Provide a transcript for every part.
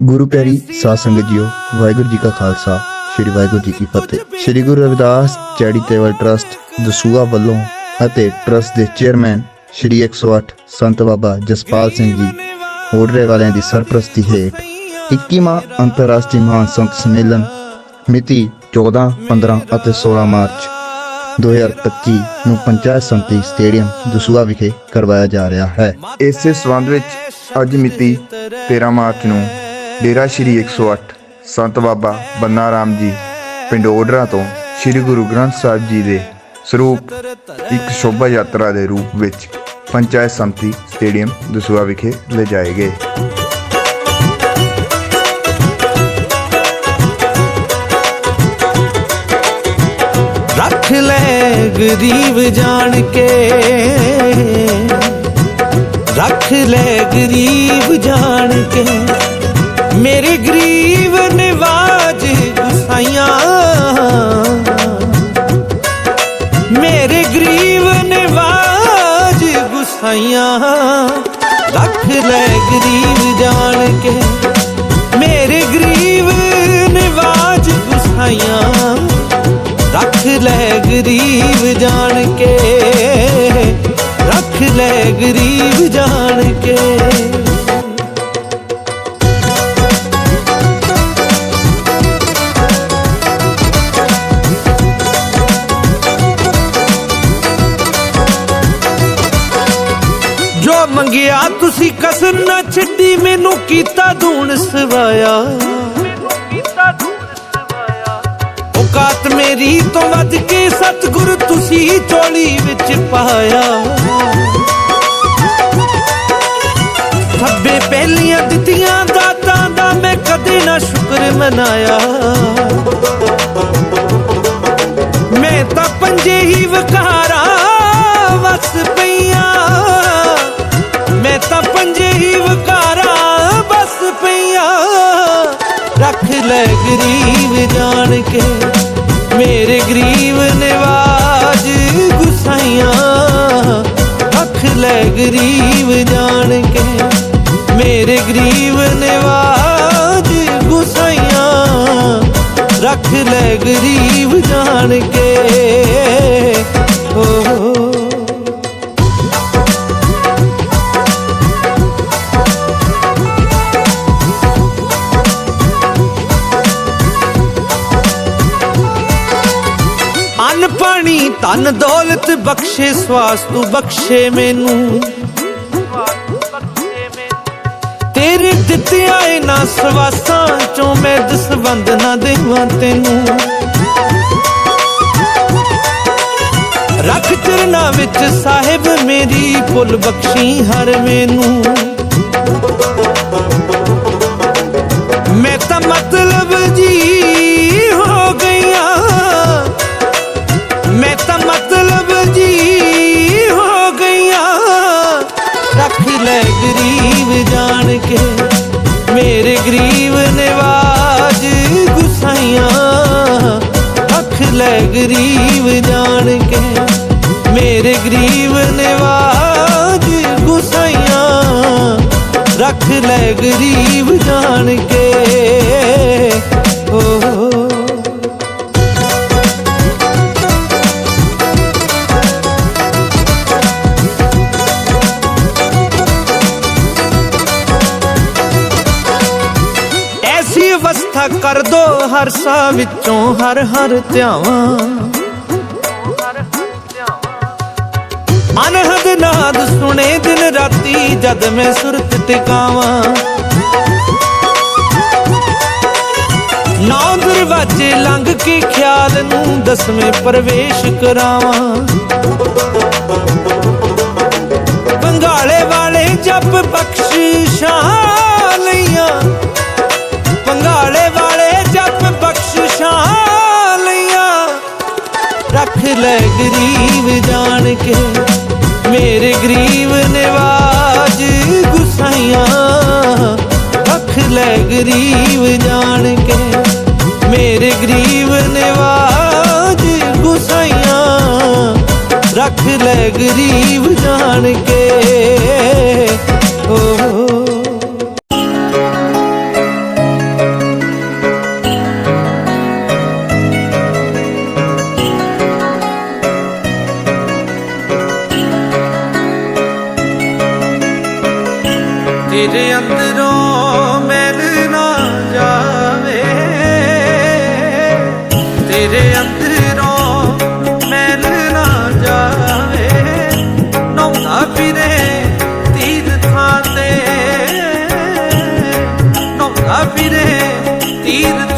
ਗੁਰੂ ਪਿਆਰੀ ਸਾਧ ਸੰਗਤ ਜੀਓ, ਵਾਹਿਗੁਰੂ ਜੀ ਕਾ ਖਾਲਸਾ, ਸ੍ਰੀ ਵਾਹਿਗੁਰੂ ਜੀ ਕੀ ਫਤਿਹ। ਸ੍ਰੀ ਗੁਰੂ ਰਵਿਦਾਸ ਚੈਰੀਟੇਬਲ ਟਰਸਟ ਦਸੂਆ ਵੱਲੋਂ ਅਤੇ ਟਰਸਟ ਦੇ ਚੇਅਰਮੈਨ ਸ੍ਰੀ 108 ਸੰਤ ਬਾਬਾ ਜਸਪਾਲ ਸਿੰਘ ਜੀ ਹੋਡਰੇ ਵਾਲਿਆਂ ਦੀ ਸਰਪ੍ਰਸਤੀ ਹੇਠ 21ਵਾਂ ਅੰਤਰਰਾਸ਼ਟਰੀ ਮਹਾਨ ਸੰਤ ਸੰਮੇਲਨ ਮਿਤੀ 14 15 ਅਤੇ 16 ਮਾਰਚ 2025 ਨੂੰ ਪੰਚਾਇਤ ਸੰਮਤੀ ਸਟੇਡੀਅਮ ਦਸੂਆ ਵਿਖੇ ਕਰਵਾਇਆ ਜਾ ਰਿਹਾ ਹੈ। ਇਸੇ ਸਬੰਧ ਵਿੱਚ ਅੱਜ ਮਿਤੀ 13 ਮਾਰਚ ਨੂੰ ਡੇਰਾ ਸ਼੍ਰੀ 108 ਸੰਤ ਬਾਬਾ ਬੰਨਾ ਰਾਮ ਜੀ, ਪਿੰਡ ਓਡਰਾ ਤੋਂ ਸ਼੍ਰੀ ਗੁਰੂ ਗ੍ਰੰਥ ਸਾਹਿਬ ਜੀ ਦੇ ਸਰੂਪ ਇੱਕ ਸ਼ੋਭਾ ਯਾਤਰਾ ਦੇ ਰੂਪ ਵਿੱਚ ਪੰਚਾਇਤ ਸੰਮਤੀ ਸਟੇਡੀਅਮ ਦਸੂਆ ਵਿਖੇ ਲਿਜਾਏ ਗਏ। ਰੱਖ ਲੈ ਗਰੀਬ ਜਾਣ ਕੇ। ਰੱਖ ਲੈ ਗਰੀਬ ਜਾਣ ਕੇ। ਮੇਰੇ ਗਰੀਬ ਨਿਵਾਜ ਗੁਸਾਈਆਂ ਮੇਰੇ ਗਰੀਬ ਨਿਵਾਜ ਗੁਸਾਈਆਂ ਰੱਖ ਲੈ ਗਰੀਬ ਜਾਣ ਕੇ ਮੇਰੇ ਗਰੀਬ ਨਿਵਾਜ ਗੁਸਾਈਆਂ ਰੱਖ ਲੈ ਗਰੀਬ ਜਾਣ ਕੇ ਰੱਖ ਲੈ ਗਰੀਬ ਜਾਣ ਕੇ ਨਾ ਛੱਡੀ ਮੈਨੂੰ ਕੀਤਾ ਧੂਣ ਸਵਾਇਆ। ਔਕਾਤ ਮੇਰੀ ਤੋਂ ਵੱਧ ਕੇ ਸਤਿਗੁਰ ਤੁਸੀਂ ਝੋਲੀ ਵਿੱਚ ਪਾਇਆ। ਥੱਬੇ ਪਹਿਲੀਆਂ ਦਿੱਤੀਆਂ ਦਾਤਾਂ ਦਾ ਮੈਂ ਕਦੇ ਨਾ ਸ਼ੁਕਰ ਮਨਾਇਆ। ਮੈਂ ਤਾਂ ਪੰਜੇ ਹੀ ਵਕਾਰਾਂ, ਵਸ ਪਈਆਂ ਲੈ ਗਰੀਬ ਜਾਣ ਕੇ ਮੇਰੇ ਗਰੀਬ ਨਿਵਾਜ ਗੁਸਾਈਆਂ। ਰੱਖ ਲੈ ਗਰੀਬ ਜਾਣ ਕੇ ਮੇਰੇ ਗਰੀਬ ਨਿਵਾਜ ਗੁਸਾਈਆਂ। ਰੱਖ ਲੈ ਗਰੀਬ ਜਾਣ ਕੇ ਧਨ ਦੌਲਤ ਬਖਸ਼ੇ ਸਵਾਸ ਤੂੰ ਬਖਸ਼ੇ ਮੈਨੂੰ। ਤੇਰੇ ਦਿੱਤਿਆਂ ਇਹਨਾਂ ਸਵਾਸਾਂ ਚੋਂ ਮੈਂ ਦਸਵੰਦ ਨਾ ਦੇਵਾਂ ਤੈਨੂੰ। ਰੱਖ ਚਰਨਾਂ ਵਿੱਚ ਸਾਹਿਬ ਮੇਰੀ ਭੁੱਲ ਬਖਸ਼ੀ ਹਰ ਮੈਨੂੰ। ਗਰੀਬ ਜਾਣ ਕੇ ਮੇਰੇ ਗਰੀਬ ਨਿਵਾਜ ਗੁਸਾਈਆਂ ਰੱਖ ਲੈ ਗਰੀਬ ਜਾਣ ਕੇ। ਹਰ ਸਾਹ ਵਿੱਚੋਂ ਹਰ ਹਰ ਧਿਆਵਾਂ। ਅਨਹਦ ਨਾਦ ਸੁਣੇ ਦਿਨ ਰਾਤੀ, ਜਦ ਮੈਂ ਸੁਰਤ ਟਿਕਾਵਾਂ ਨੌ ਦਰਵਾਜੇ ਲੰਘ ਕੇ ਖਿਆਲ ਨੂੰ ਦਸਵੇਂ ਪ੍ਰਵੇਸ਼ ਕਰਾਵਾਂ। ਬੰਗਾਲੇ ਵਾਲੇ ਜਪ ਬਖਸ਼ਿਸ਼ਾਂ ਲਈਆਂ। ਪੰਗਾਲੇ ਵਾਲੇ ਜਪ ਬਖਸ਼ਿਸ਼ਾਂ ਲਈਆਂ। ਰੱਖ ਲੈ ਗਰੀਬ ਜਾਣ ਕੇ। ਮੇਰੇ ਗਰੀਬ ਨਿਵਾਜ ਗੁਸਾਈਆਂ। ਰੱਖ ਲੈ ਗਰੀਬ ਜਾਣ ਕੇ। ਮੇਰੇ ਗਰੀਬ ਨਿਵਾਜ ਗੁਸਾਈਆਂ। ਰੱਖ ਲੈ ਗਰੀਬ ਜਾਣ ਕੇ। ਓ ফিরে তীর্থ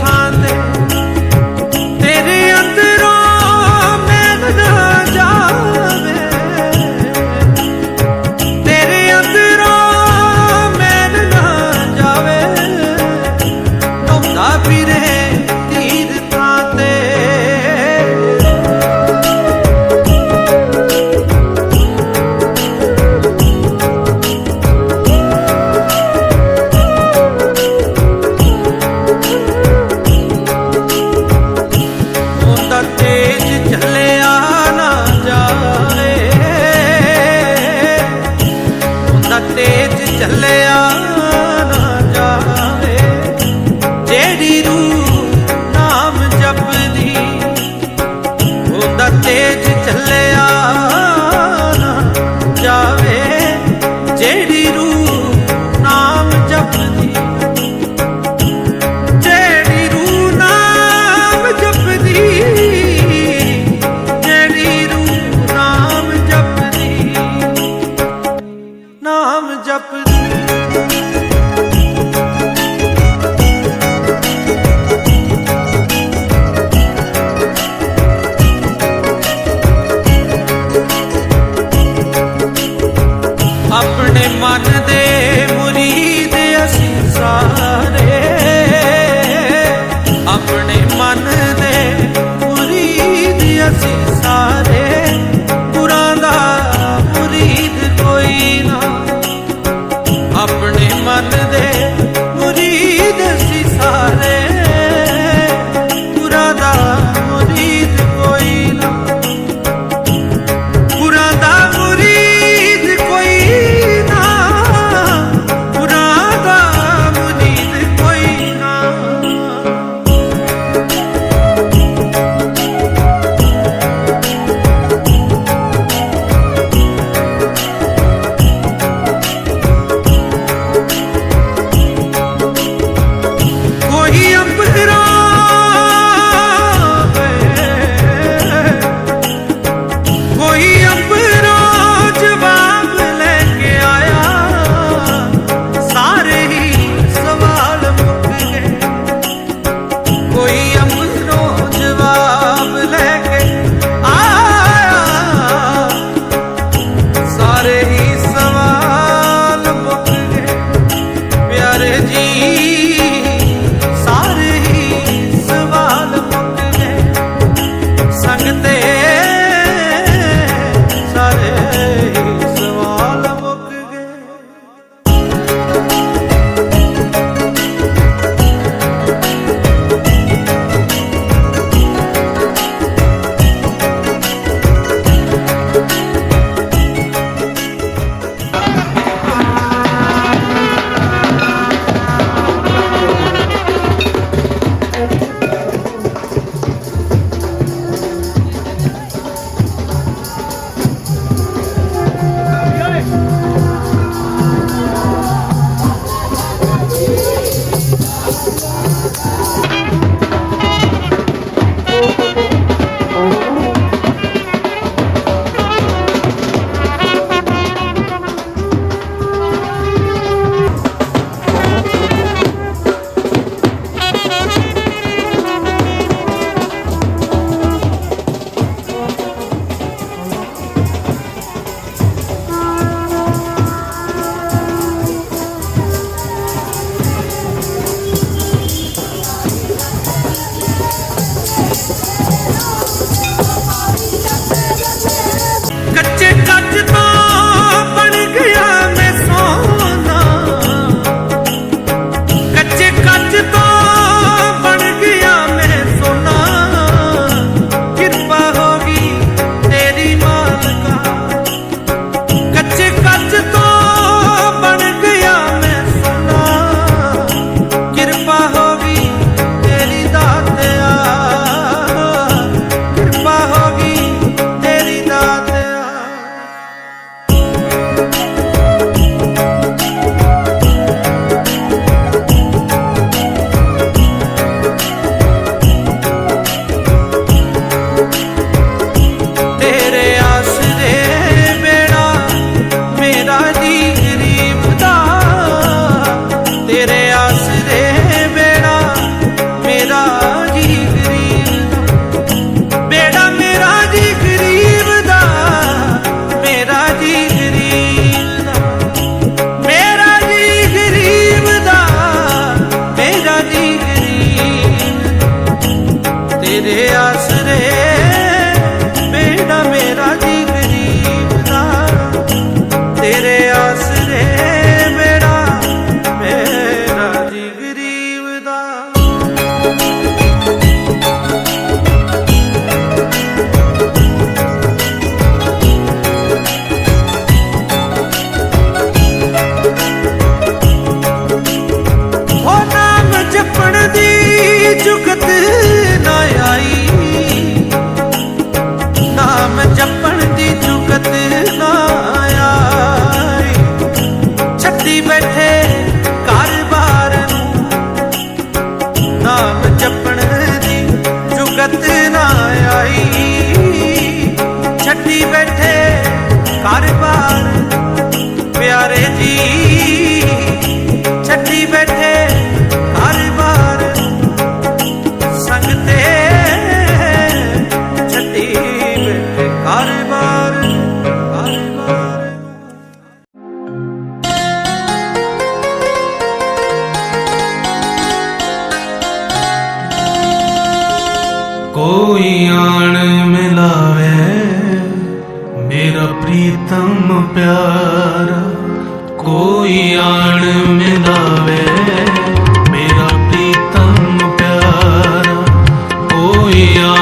yeah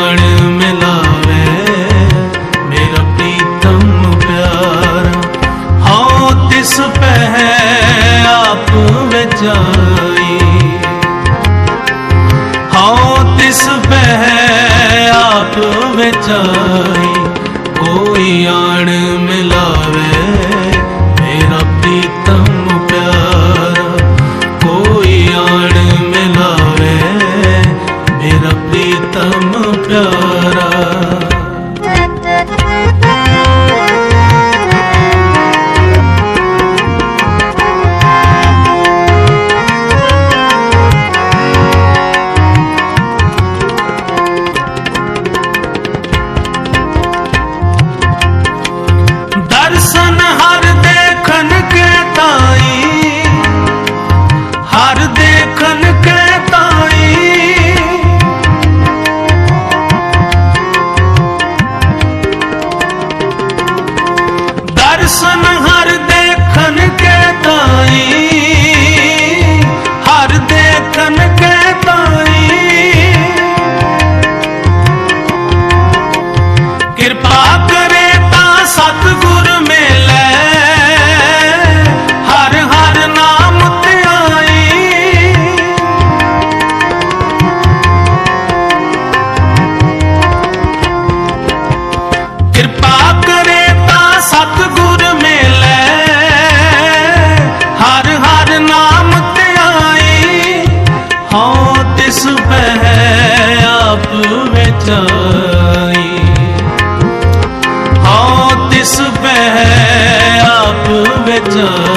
맞아.